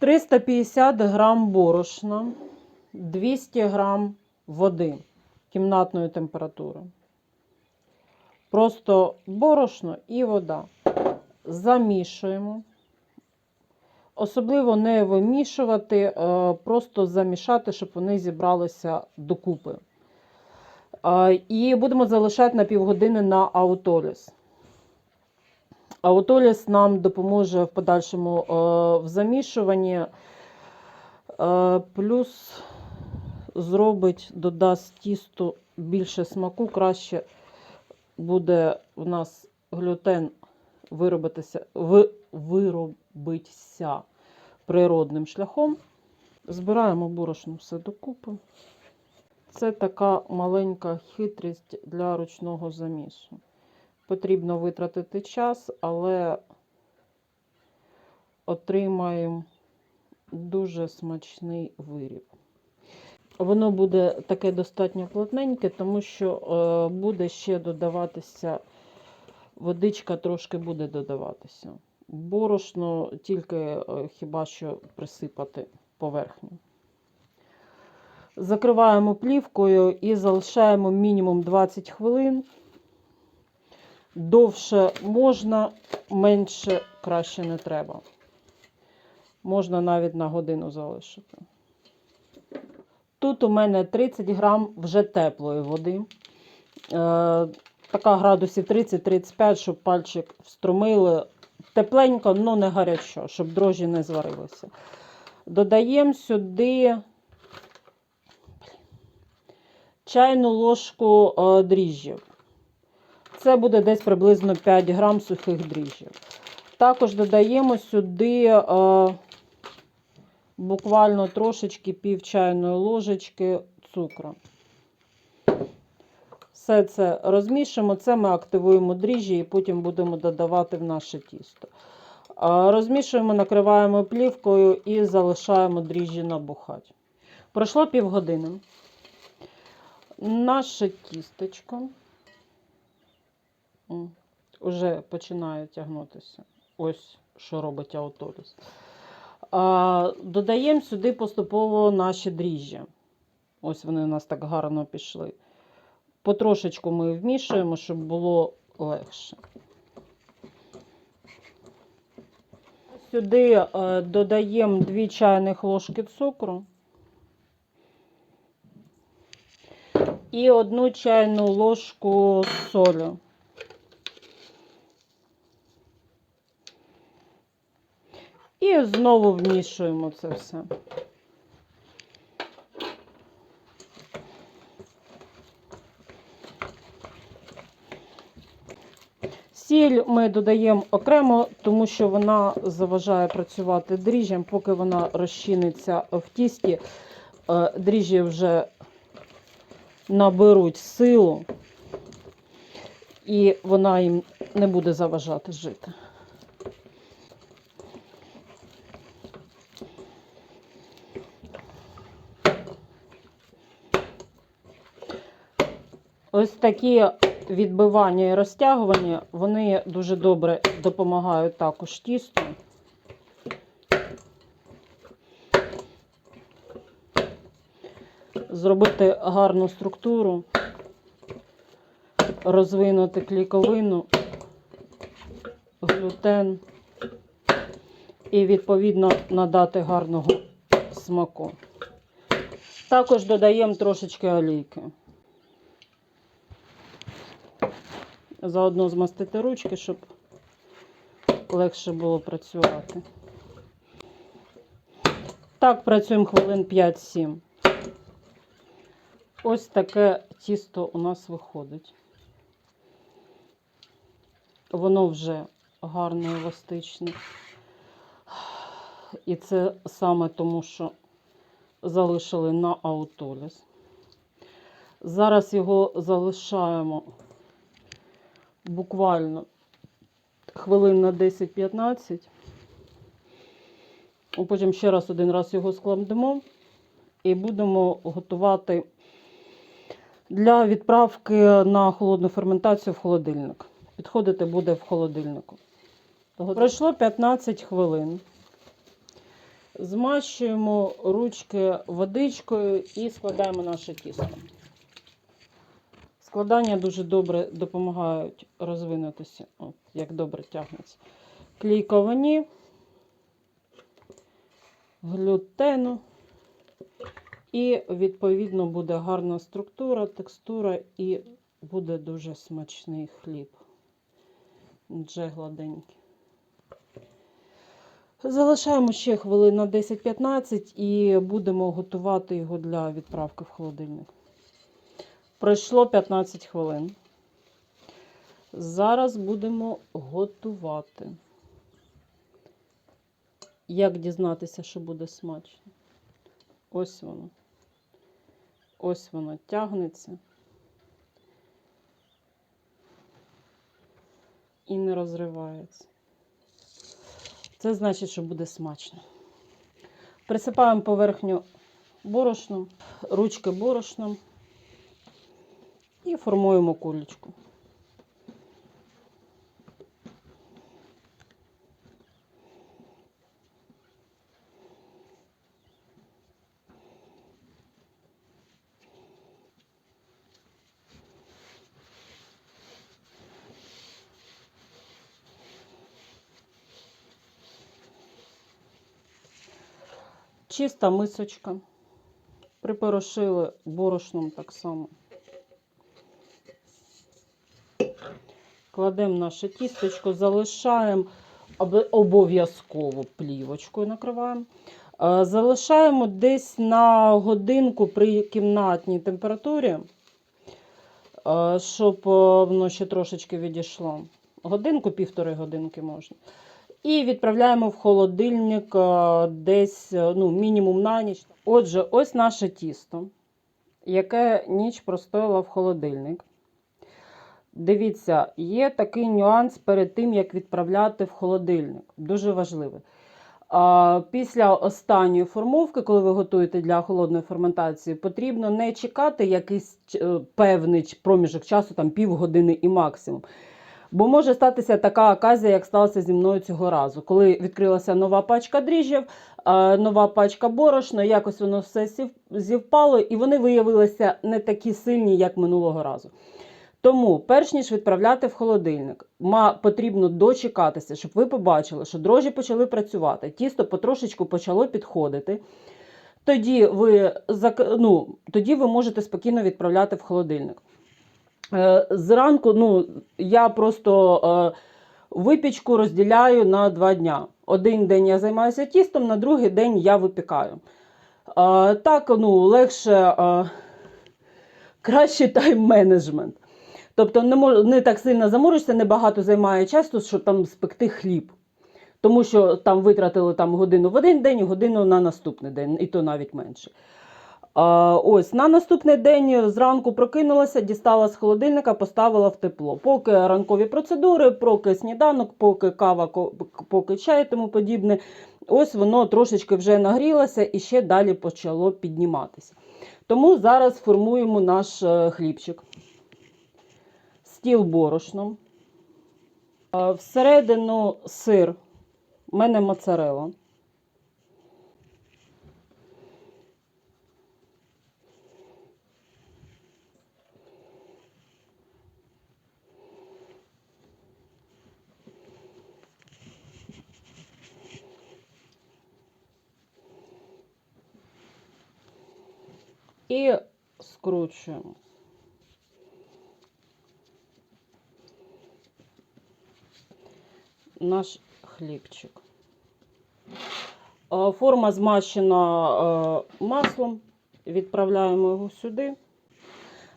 350 грам борошна, 200 грам води кімнатної температури. Просто борошно і вода. Замішуємо. Особливо не вимішувати, е, просто замішати, щоб вони зібралися докупи. Е, І будемо залишати на півгодини на аутоліс. Аутоліс нам допоможе в подальшому е, в замішуванні, е, плюс зробить, додасть тісту більше смаку, краще буде у нас глютен виробитися, ви, виробитися природним шляхом. Збираємо борошно все докупи. Це така маленька хитрість для ручного замісу. Потрібно витратити час, але отримаємо дуже смачний виріб. Воно буде таке достатньо плотненьке, тому що е, буде ще додаватися, водичка трошки буде додаватися. Борошно тільки е, хіба що присипати поверхню. Закриваємо плівкою і залишаємо мінімум 20 хвилин. Довше можна, менше краще не треба. Можна навіть на годину залишити. Тут у мене 30 грам вже теплої води. Е, така градусів 30-35, щоб пальчик встромили. Тепленько, але не гарячо, щоб дрожжі не зварилися. Додаємо сюди чайну ложку е, дріжджів. Це буде десь приблизно 5 грам сухих дріжджів. Також додаємо сюди е, буквально трошечки пів чайної ложечки цукру. Все це розмішуємо, це ми активуємо дріжджі і потім будемо додавати в наше тісто. А, Розмішуємо, накриваємо плівкою і залишаємо дріжджі набухати. Пройшло півгодини. Наше тістечко м, вже починає тягнутися. Ось що робить аутоліс. Додаємо сюди поступово наші дріжджі. Ось вони у нас так гарно пішли. Потрошечку ми вмішуємо, щоб було легше. Сюди е, додаємо 2 чайних ложки цукру і 1 чайну ложку солі. І знову вмішуємо це все. Сіль ми додаємо окремо, тому що вона заважає працювати дріжджям, поки вона розчиниться в тісті, е, дріжджі вже наберуть силу, і вона їм не буде заважати жити. Ось такі відбивання і розтягування, вони дуже добре допомагають також тісту. Зробити гарну структуру, розвинути кліковину, глютен і, відповідно, надати гарного смаку. Також додаємо трошечки олійки. Заодно змастити ручки, щоб легше було працювати. Так, працюємо хвилин 5-7. Ось таке тісто у нас виходить. Воно вже гарне, еластичне. І це саме тому, що залишили на аутоліс. Зараз його залишаємо буквально хвилин на 10-15. Потім ще раз один раз його складемо і будемо готувати для відправки на холодну ферментацію в холодильник. Підходити буде в холодильнику. Пройшло 15 хвилин. Змащуємо ручки водичкою і складаємо наше тісто. Складання дуже добре допомагають розвинутися, От, як добре тягнеться. Клейковані, глютену. І, відповідно, буде гарна структура, текстура і буде дуже смачний хліб. Дже гладенький. Залишаємо ще хвилин на 10-15 і будемо готувати його для відправки в холодильник. Пройшло 15 хвилин. Зараз будемо готувати. Як дізнатися, що буде смачно? Ось воно. Ось воно тягнеться. І не розривається. Це значить, що буде смачно. Присипаємо поверхню борошном, ручки борошном формуємо кулечку. Чиста мисочка. Припорошили борошном так само. Кладемо наше тістечко, залишаємо обов'язково плівочкою накриваємо. Е, Залишаємо десь на годинку при кімнатній температурі, е, щоб е, воно ще трошечки відійшло. Годинку, півтори годинки можна. І відправляємо в холодильник десь ну, мінімум на ніч. Отже, ось наше тісто, яке ніч простояло в холодильник. Дивіться, є такий нюанс перед тим, як відправляти в холодильник. Дуже важливий. Після останньої формовки, коли ви готуєте для холодної ферментації, потрібно не чекати якийсь е, певний проміжок часу, там півгодини і максимум. Бо може статися така оказія, як сталося зі мною цього разу, коли відкрилася нова пачка дріжджів, нова пачка борошна, якось воно все зівпало, і вони виявилися не такі сильні, як минулого разу. Тому, перш ніж відправляти в холодильник, потрібно дочекатися, щоб ви побачили, що дрожжі почали працювати, тісто потрошечку почало підходити. Тоді ви, ну, тоді ви можете спокійно відправляти в холодильник. Е, Зранку ну, я просто е, випічку розділяю на два дня. Один день я займаюся тістом, на другий день я випікаю. Е, Так, ну, легше, краще тайм-менеджмент. Тобто не, мож, не так сильно заморишся, небагато займає часу, щоб там спекти хліб. Тому що там витратили там, годину в один день і годину на наступний день, і то навіть менше. А, ось на наступний день зранку прокинулася, дістала з холодильника, поставила в тепло. Поки ранкові процедури, поки сніданок, поки кава, поки чай і тому подібне. Ось воно трошечки вже нагрілося і ще далі почало підніматися. Тому зараз формуємо наш е, хлібчик. Стіл борошном. Всередину сир. У мене моцарела. І скручуємо. Наш хлібчик. Е, Форма змащена е, маслом. Відправляємо його сюди.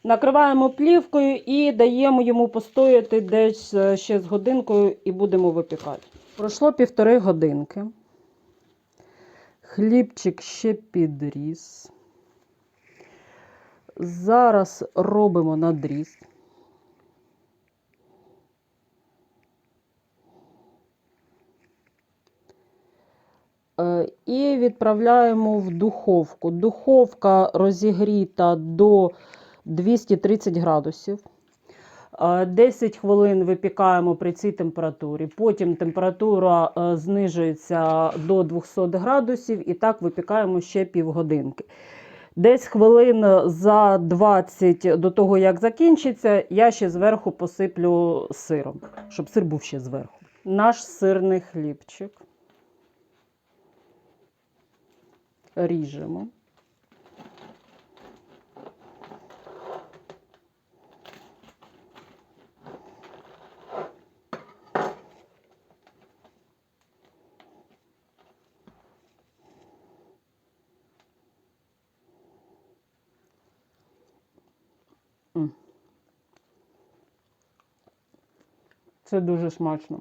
Накриваємо плівкою і даємо йому постояти десь е, ще з годинкою і будемо випікати. Пройшло півтори годинки. Хлібчик ще підріс. Зараз робимо надріз. І відправляємо в духовку. Духовка розігріта до 230 градусів. Е, 10 хвилин випікаємо при цій температурі. Потім температура е, знижується до 200 градусів і так випікаємо ще півгодинки. Десь хвилин за 20 до того, як закінчиться, я ще зверху посиплю сиром, щоб сир був ще зверху. Наш сирний хлібчик. Ріжемо. Це дуже смачно.